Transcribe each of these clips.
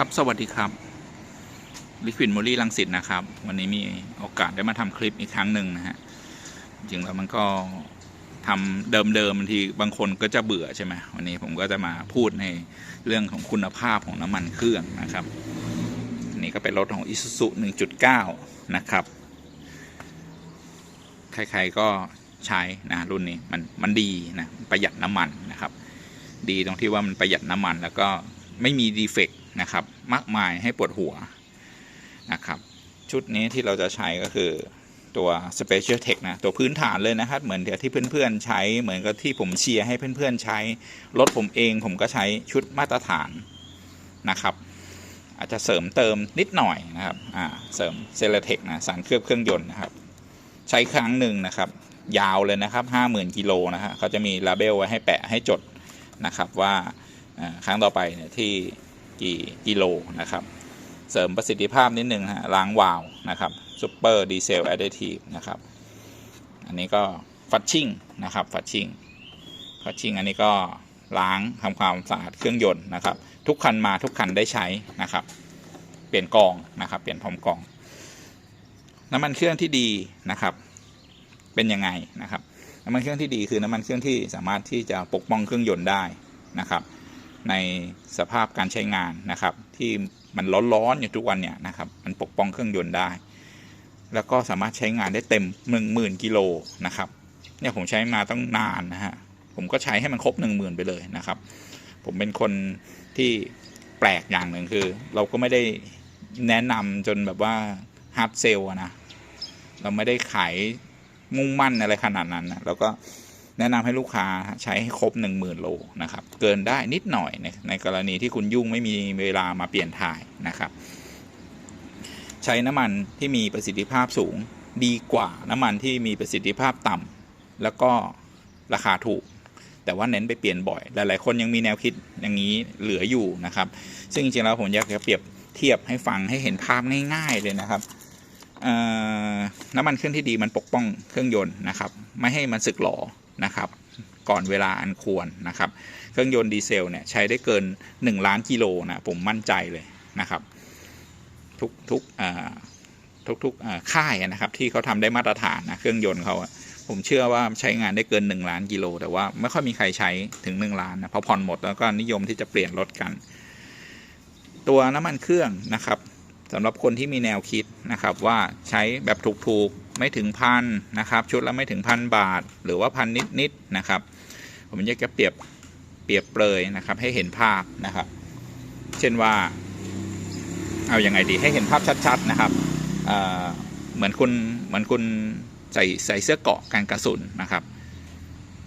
ครับสวัสดีครับลิควิดโมลี่ลังสิตนะครับ วันนี้มีโอกาสได้มาทำคลิปอีกครั้งหนึ่งนะฮะจริงแล้วมันก็ทำเดิมๆบางทีบางคนก็จะเบื่อใช่ไหมวันนี้ผมก็จะมาพูดในเรื่องของคุณภาพของน้ำมันเครื่องนะครับอันนี้ก็เป็นรถของ Isuzu 1.9 นะครับใครๆก็ใช้นะรุ่นนี้มันมันดีนะประหยัดน้ำมันนะครับ ดีตรงที่ว่ามันประหยัดน้ำมันแล้วก็ไม่มีดีเฟกต์ นะครับ มากมายให้ปวดหัวนะครับ ชุดนี้ที่เราจะใช้ก็คือตัว Special Tech นะ ตัวพื้นฐานเลยนะครับ เหมือนที่เพื่อนๆใช้เหมือนกับที่ผมเชียร์ให้เพื่อนๆใช้ รถผมเองผมก็ใช้ชุดมาตรฐานนะครับ อาจจะเสริมเติมนิดหน่อยนะครับอ่าเสริมเซเลเทคนะสารเคลือบเครื่องยนต์นะครับ ใช้ครั้งหนึ่งนะครับ ยาวเลยนะครับ50,000กิโลนะฮะเขาจะมีลาเบลไว้ให้แปะให้จดนะครับว่าครั้งต่อไปเนี่ยที่ กี่กิโลนะครับ เสริมประสิทธิภาพนิดนึงฮะล้างวาล์วนะครับซูเปอร์ดีเซลแอดดิทีฟนะครับ อันนี้ก็ฟัชชิ่งนะครับฟัชชิ่งฟัชชิ่งอันนี้ก็ล้างทำความสะอาดเครื่องยนต์นะครับ ทุกคันมาทุกคันได้ใช้นะครับ เปลี่ยนกองนะครับ เปลี่ยนพร้อมกอง น้ำมันเครื่องที่ดีนะครับ เป็นยังไงนะครับ น้ำมันเครื่องที่ดีคือน้ำมันเครื่องที่สามารถที่จะปกป้องเครื่องยนต์ได้นะครับ ในสภาพการใช้งานนะครับ ที่มันร้อนๆอยู่ทุกวันเนี่ยนะครับ มันปกป้องเครื่องยนต์ได้ แล้วก็สามารถใช้งานได้เต็มหนึ่งหมื่นกิโลนะครับเนี่ยผมใช้มาต้องนานนะฮะผมก็ใช้ให้มันครบหนึ่งหมื่นไปเลยนะครับ ผมเป็นคนที่แปลกอย่างหนึ่งคือ เราก็ไม่ได้แนะนำจนแบบว่าฮาร์ดเซลนะเราไม่ได้ขายมุ่งมั่นอะไรขนาดนั้นนะแล้วก็ แนะนำให้ลูกค้าใช้ให้ครบ 1 0,000 โลนะครับ เกินได้นิดหน่อยในในกรณีที่คุณยุ่งไม่มีเวลามาเปลี่ยนถ่ายนะครับ ใช้น้ำมันที่มีประสิทธิภาพสูงดีกว่าน้ำมันที่มีประสิทธิภาพต่ำแล้วก็ราคาถูก แต่ว่าเน้นไปเปลี่ยนบ่อย หลาย ๆ คนยังมีแนวคิดอย่างนี้เหลืออยู่นะครับ ซึ่งจริงๆแล้วผมอยากจะเปรียบเทียบให้ฟังให้เห็นภาพง่าย ๆ เลยนะครับน้ำมันเครื่องที่ดีมันปกป้องเครื่องยนต์นะครับ ไม่ให้มันสึกหรอ นะครับ ก่อนเวลาอันควรนะครับ เครื่องยนต์ดีเซลเนี่ยใช้ได้เกิน 1 ล้านกิโลนะผมมั่นใจเลยนะครับ ทุกทุกทุกทุกค่ายนะครับ ที่เขาทำได้มาตรฐานนะเครื่องยนต์เขาผมเชื่อว่าใช้งานได้เกิน 1 ล้านกิโล แต่ว่าไม่ค่อยมีใครใช้ถึง 1 ล้านนะเพราะผ่อนหมดแล้วก็นิยมที่จะเปลี่ยนรถกัน ตัวน้ำมันเครื่องนะครับสำหรับคนที่มีแนวคิดนะครับว่าใช้แบบถูกๆ ไม่ถึงพันนะครับ ชุดละไม่ถึงพันบาท หรือว่าพันนิดๆนะครับ ผมอยากจะเปรียบเปรียบเปรยนะครับ ให้เห็นภาพนะครับ เช่นว่า เอาอยัางไงดีให้เห็นภาพชัด ๆนะครับเเหมือนคุณเหมือนคุณใส่ใส่เสื้อเกาะกันกระสุนนะครับ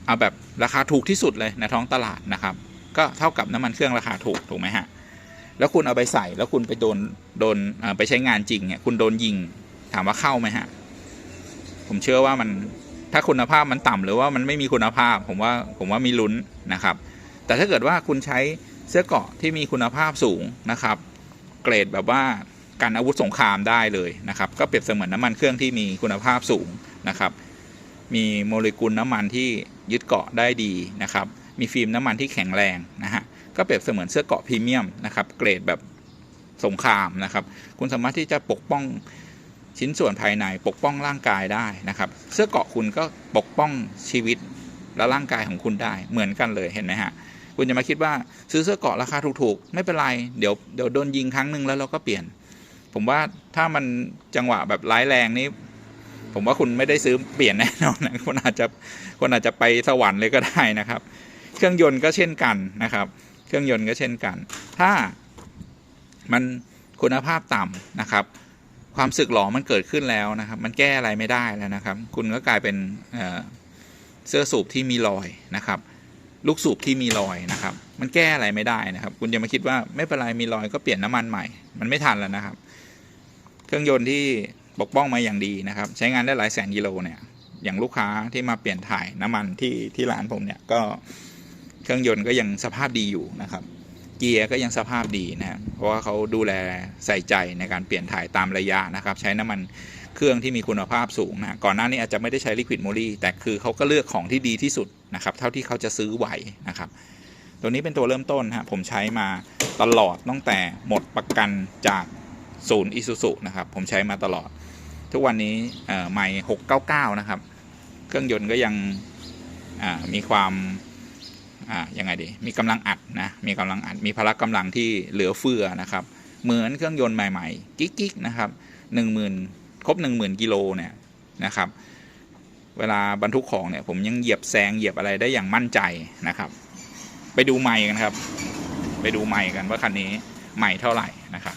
เอาแบบราคาถูกที่สุดเลยในท้องตลาดนะครับ ก็เท่ากับน้ำมันเครื่องราคาถูกถูกไหมฮะแล้วคุณเอาไปใส่แล้วคุณไปโดนโดนไปใช้งานจริงเนี่ยคุณโดนยิงถามว่าเข้าไหมฮะ ผมเชื่อว่ามันถ้าคุณภาพมันต่ำหรือว่ามันไม่มีคุณภาพ ผมว่าผมว่ามีลุ้นนะครับ แต่ถ้าเกิดว่าคุณใช้เสื้อเกาะที่มีคุณภาพสูงนะครับ เกรดแบบว่าการอาวุธสงครามได้เลยนะครับ ก็เปรียบเสมือนน้ำมันเครื่องที่มีคุณภาพสูงนะครับ มีโมเลกุลน้ำมันที่ยึดเกาะได้ดีนะครับ มีฟิล์มน้ำมันที่แข็งแรงนะฮะก็เปรียบเสมือนเสื้อเกาะพรีเมียมนะครับ เกรดแบบสงครามนะครับ คุณสามารถที่จะปกป้อง ชิ้นส่วนภายในปกป้องร่างกายได้นะครับ เสื้อเกราะคุณก็ปกป้องชีวิตและร่างกายของคุณได้เหมือนกันเลยเห็นไหมฮะคุณจะมาคิดว่าซื้อเสื้อเกราะราคาถูกๆ ไม่เป็นไรเดี๋ยวเดี๋ยวโดนยิงครั้งหนึ่งแล้วเราก็เปลี่ยน ผมว่าถ้ามันจังหวะแบบร้ายแรงนี้ผมว่าคุณไม่ได้ซื้อเปลี่ยนแน่นอนนะคุณอาจจะคุณอาจจะไปสวรรค์เลยก็ได้นะครับ เครื่องยนต์ก็เช่นกันนะครับ เครื่องยนต์ก็เช่นกัน ถ้ามันคุณภาพต่ำนะครับ ความสึกหรอมันเกิดขึ้นแล้วนะครับ มันแก้อะไรไม่ได้แล้วนะครับ คุณก็กลายเป็นเเสื้อสูบที่มีรอยนะครับ ลูกสูบที่มีรอยนะครับ มันแก้อะไรไม่ได้นะครับ คุณจะมาคิดว่าไม่เป็นไรมีรอยก็เปลี่ยนน้ำมันใหม่ มันไม่ทันแล้วนะครับ เครื่องยนต์ที่ปกป้องมาอย่างดีนะครับ ใช้งานได้หลายแสนกิโลเนี่ย อย่างลูกค้าที่มาเปลี่ยนถ่ายน้ำมันที่ที่ร้านผมเนี่ยก็เครื่องยนต์ก็ยังสภาพดีอยู่นะครับ เกียร์ก็ยังสภาพดีนะครับเพราะว่าเขาดูแลใส่ใจในการเปลี่ยนถ่ายตามระยะนะครับ ใช้น้ำมันเครื่องที่มีคุณภาพสูงนะก่อนหน้านี้อาจจะไม่ได้ใช้ลิควิดโมลี่แต่คือเขาก็เลือกของที่ดีที่สุดนะครับ เท่าที่เขาจะซื้อไหวนะครับตัวนี้เป็นตัวเริ่มต้นฮะผมใช้มาตลอดตั้งแต่หมดประกันจากศูนย์อิซูซุนะครับ ผมใช้มาตลอด ทุกวันนี้เอ่อไม่ 699 นะครับ เครื่องยนต์ก็ยังมีความ อ่ายังไงดีมีกำลังอัดนะมีกำลังอัดมีพละกำลังที่เหลือเฟือนะครับ เหมือนเครื่องยนต์ใหม่ๆ กิ๊กๆนะครับหนึ่งหมื่นครบหนึ่งหมื่นกิโลเนี่ยนะครับเวลาบรรทุกของเนี่ยผมยังเหยียบแซงเหยียบอะไรได้อย่างมั่นใจนะครับ ไปดูไมค์กันครับ ไปดูไมค์กันว่าคันนี้ไมค์เท่าไหร่นะครับ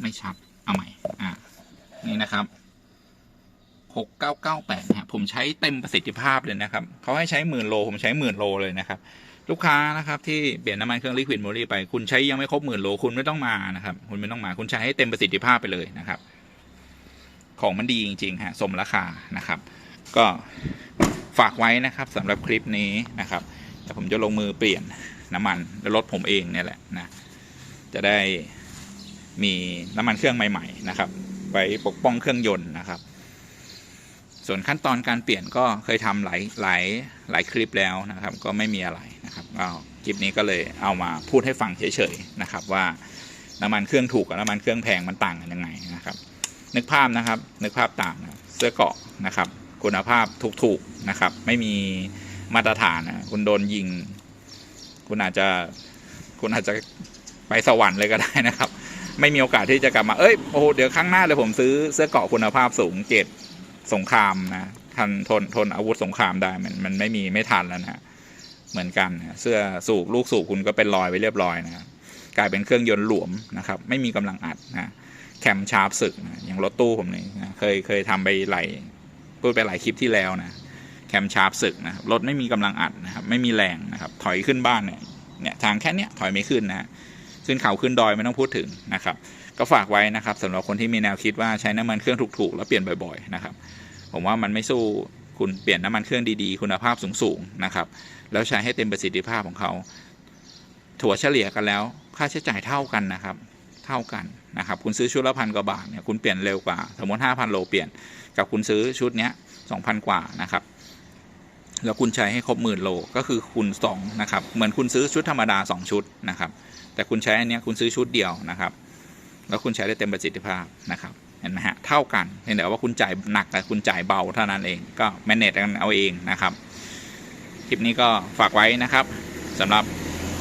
ไม่ชัดเอาใหม่ อ่านี่นะครับ หกเก้าเก้าแปดนะผมใช้เต็มประสิทธิภาพเลยนะครับเขาให้ใช้หมื่นโลผมใช้หมื่นโลเลยนะครับ ลูกค้านะครับที่เปลี่ยนน้ำมันเครื่องลิควิดโมลีไปคุณใช้ยังไม่ครบหมื่นโลคุณไม่ต้องมานะครับคุณไม่ต้องมาคุณใช้ให้เต็มประสิทธิภาพไปเลยนะครับ ของมันดีจริงๆฮะสมราคานะครับ ก็ฝากไว้นะครับสำหรับคลิปนี้นะครับแต่ผมจะลงมือเปลี่ยนน้ำมันรถผมเองเนี่ยแหละนะจะได้มีน้ำมันเครื่องใหม่ ๆ นะครับ ไว้ปกป้องเครื่องยนต์นะครับ ส่วนขั้นตอนการเปลี่ยนก็เคยทำหลายหลายหลายคลิปแล้วนะครับ ก็ไม่มีอะไรนะครับก็คลิปนี้ก็เลยเอามาพูดให้ฟังเฉยๆนะครับ ว่าน้ำมันเครื่องถูกกับน้ำมันเครื่องแพงมันต่างกันยังไงนะครับ นึกภาพนะครับ นึกภาพต่างนะเสื้อเกาะนะครับ คุณภาพถูกๆนะครับ ไม่มีมาตรฐานนะคุณโดนยิง คุณอาจจะคุณอาจจะไปสวรรค์เลยก็ได้นะครับ ไม่มีโอกาสที่จะกลับมาเอ้ยโอ้โหเดี๋ยวครั้งหน้าเลยผมซื้อเสื้อเกาะคุณภาพสูงเกรด สงครามนะทันทนทนอาวุธสงครามได้มันมันไม่มีไม่ทันแล้วนะเหมือนกันนะเสื้อสูบลูกสูบคุณก็เป็นรอยไปเรียบร้อยนะกลายเป็นเครื่องยนต์หลวมนะครับ ไม่มีกำลังอัดนะแคมชาร์ปสึกนะอย่างรถตู้ผมนี่นะเคยเคยทำไปหลายพูดไปหลายคลิปที่แล้วนะแคมชาร์ปสึกนะรถไม่มีกำลังอัดนะครับไม่มีแรงนะครับถอยขึ้นบ้านเนี่ยเนี่ยทางแค่เนี้ยถอยไม่ขึ้นนะขึ้นเขาขึ้นดอยไม่ต้องพูดถึงนะครับ ก็ฝากไว้นะครับสำหรับคนที่มีแนวคิดว่าใช้น้ำมันเครื่องถูกๆแล้วเปลี่ยนบ่อยๆนะครับผมว่ามันไม่สู้คุณเปลี่ยนน้ำมันเครื่องดีๆ คุณภาพสูงๆนะครับแล้วใช้ให้เต็มประสิทธิภาพของเขาถั่วเฉลี่ยกันแล้ว ค่าใช้จ่ายเท่ากันนะครับ เท่ากันนะครับ คุณซื้อชุดละพันกว่าบาทเนี่ยคุณเปลี่ยนเร็วกว่า สมมติห้าพันโลเปลี่ยน กับคุณซื้อชุดเนี้ยสองพันกว่านะครับแล้วคุณใช้ให้ครบหมื่นโลก็คือคูณสองนะครับเหมือนคุณซื้อชุดธรรมดาสองชุดนะครับแต่คุณใช้อันเนี้ยคุณซื้อชุดเดียวนะครับ แล้วคุณใช้ได้เต็มประสิทธิภาพนะครับเห็นไหมฮะเท่ากันเพียงแต่ว่าคุณจ่ายหนักแต่คุณจ่ายเบาเท่านั้นเองก็แมเนจกันเอาเองนะครับคลิปนี้ก็ฝากไว้นะครับสำหรับ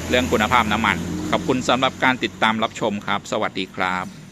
เรื่องคุณภาพน้ำมัน ขอบคุณสำหรับการติดตามรับชมครับ สวัสดีครับ